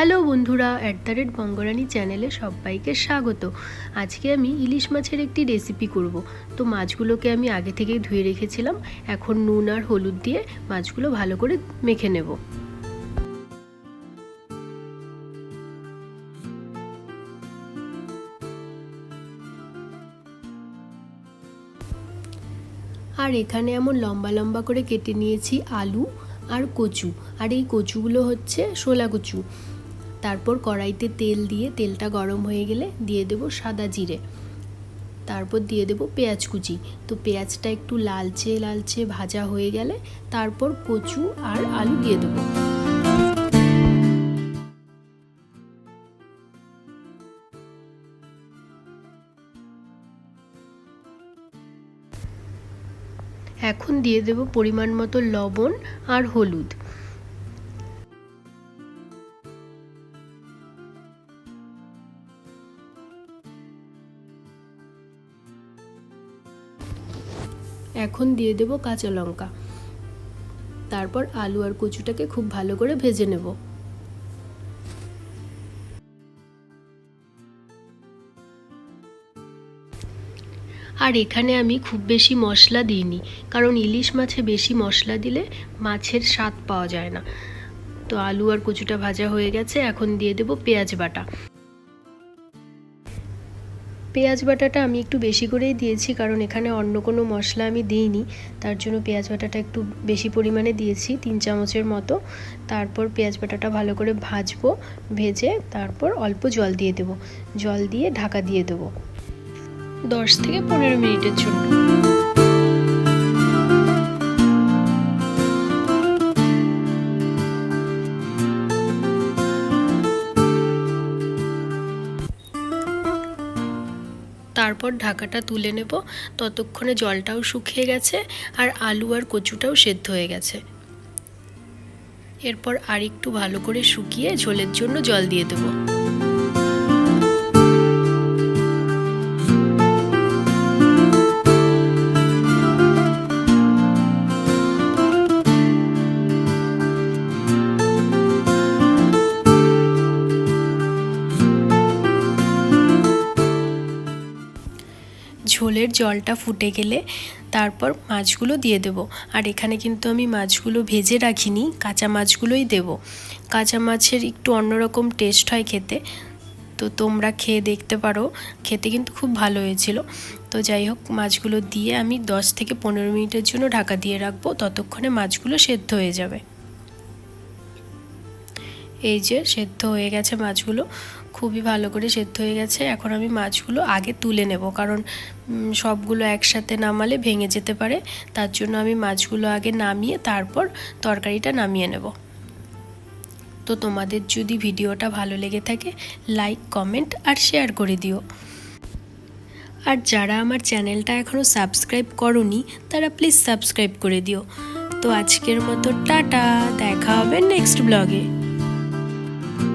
Hello বন্ধুরা at the rate বঙ্গরানি চ্যানেলে সবাইকে স্বাগত। আজকে আমি ইলিশ মাছের একটি রেসিপি করব। তো মাছগুলোকে আমি আগে থেকেই ধুয়ে রেখেছিলাম, এখন নুন আর হলুদ দিয়ে মাছগুলো ভালো করে মেখে নেব। আর এখানে এমন লম্বা লম্বা করে কেটে নিয়েছি আলু আর কচু। আর এই কচুগুলো হচ্ছে শোলা কচু। তারপর কড়াইতে তেল দিয়ে, তেলটা গরম হয়ে গেলে দিয়ে দেব সাদা জিরে। তারপর দিয়ে দেব পেঁয়াজ কুচি। তো পেঁয়াজটা একটু লালচে লালচে ভাজা হয়ে গেলে তারপর কচু আর আলু দিয়ে দেবো। এখন দিয়ে দেব পরিমাণ মতো লবণ আর হলুদ। এখন দিয়ে দেব কাঁচা লঙ্কা। তারপর আলু আর কচুটাকে খুব ভালো করে ভেজে নেব। আর এখানে আমি খুব বেশি মশলা দিইনি, কারণ ইলিশ মাছে বেশি মশলা দিলে মাছের স্বাদ পাওয়া যায় না। তো আলু আর কচুটা ভাজা হয়ে গেছে, এখন দিয়ে দেব পেঁয়াজ বাটা। পেঁয়াজ বাটাটা আমি একটু বেশি করেই দিয়েছি, কারণ এখানে অন্য কোনো মশলা আমি দিইনি। তার জন্য পেঁয়াজ বাটাটা একটু বেশি পরিমাণে দিয়েছি, তিন চামচের মতো। তারপর পেঁয়াজ বাটাটা ভালো করে ভাজবো, ভেজে তারপর অল্প জল দিয়ে দেবো। জল দিয়ে ঢাকা দিয়ে দেবো। দশ থেকে পনেরো মিনিটের জন্য। তারপর ঢাকাটা তুলে নেব। ততক্ষণে জলটাও শুকিয়ে গেছে আর আলু আর কচুটাও সেদ্ধ হয়ে গেছে। এরপর আর একটু ভালো করে শুকিয়ে ঝোলের জন্য জল দিয়ে দেবো। ঝোলের জলটা ফুটে গেলে তারপর মাছগুলো দিয়ে দেব। আর এখানে কিন্তু আমি মাছগুলো ভেজে রাখিনি, কাঁচা মাছগুলোই দেব। কাঁচা মাছের একটু অন্যরকম টেস্ট হয় খেতে। তো তোমরা খেয়ে দেখতে পারো, খেতে কিন্তু খুব ভালো হয়েছিল। তো যাই হোক, মাছগুলো দিয়ে আমি দশ থেকে পনেরো মিনিটের জন্য ঢাকা দিয়ে রাখব, ততক্ষণে মাছগুলো সেদ্ধ হয়ে যাবে। এই যে সেদ্ধ হয়ে গেছে মাছগুলো, খুবই ভালো করে সেদ্ধ হয়ে গেছে। এখন আমি মাছগুলো আগে তুলে নেব, কারণ সবগুলো একসাথে নামালে ভেঙে যেতে পারে। তার জন্য আমি মাছগুলো আগে নামিয়ে তারপর তরকারিটা নামিয়ে নেব। তো তোমাদের যদি ভিডিওটা ভালো লেগে থাকে লাইক কমেন্ট আর শেয়ার করে দিও। আর যারা আমার চ্যানেলটা এখনও সাবস্ক্রাইব করনি, তারা প্লিজ সাবস্ক্রাইব করে দিও। তো আজকের মতো টাটা, দেখা হবে নেক্সট ব্লগে